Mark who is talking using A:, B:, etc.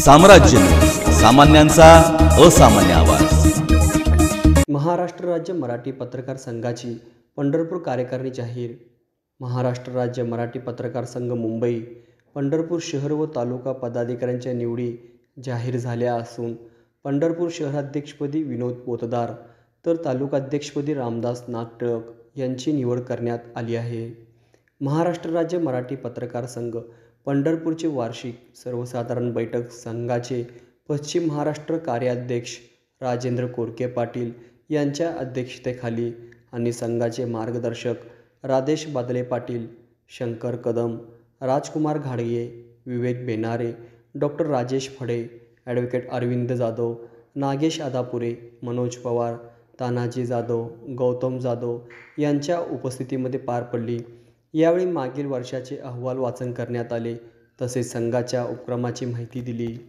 A: साम्राज्य. सामान्यांचा असामान्य आवाज.
B: महाराष्ट्र राज्य मराठी पत्रकार संघाची पंढरपूर कार्यकारिणी जाहीर. महाराष्ट्र राज्य मराठी पत्रकार संघ मुंबई पंढरपूर शहर व तालुका पदाधिकाऱ्यांच्या निवडी जाहीर झाल्या असून पंढरपूर शहराध्यक्षपदी विनोद पोतदार तर तालुकाध्यक्षपदी रामदास नागटक यांची निवड करण्यात आली आहे. महाराष्ट्र राज्य मराठी पत्रकार संघ पंढरपूरचे वार्षिक सर्वसाधारण बैठक संघाचे पश्चिम महाराष्ट्र कार्याध्यक्ष राजेंद्र कोरके पाटील यांच्या अध्यक्षतेखाली आणि संघाचे मार्गदर्शक राधेश बादले पाटील शंकर कदम राजकुमार घाडगे विवेक बेनारे डॉक्टर राजेश फडे ॲडव्होकेट अरविंद जाधव नागेश आदापुरे मनोज पवार तानाजी जाधव गौतम जाधव यांच्या उपस्थितीमध्ये पार पडली. यावेळी मागील वर्षाचे अहवाल वाचन करण्यात आले. तसेच संघाच्या उपक्रमाची माहिती दिली.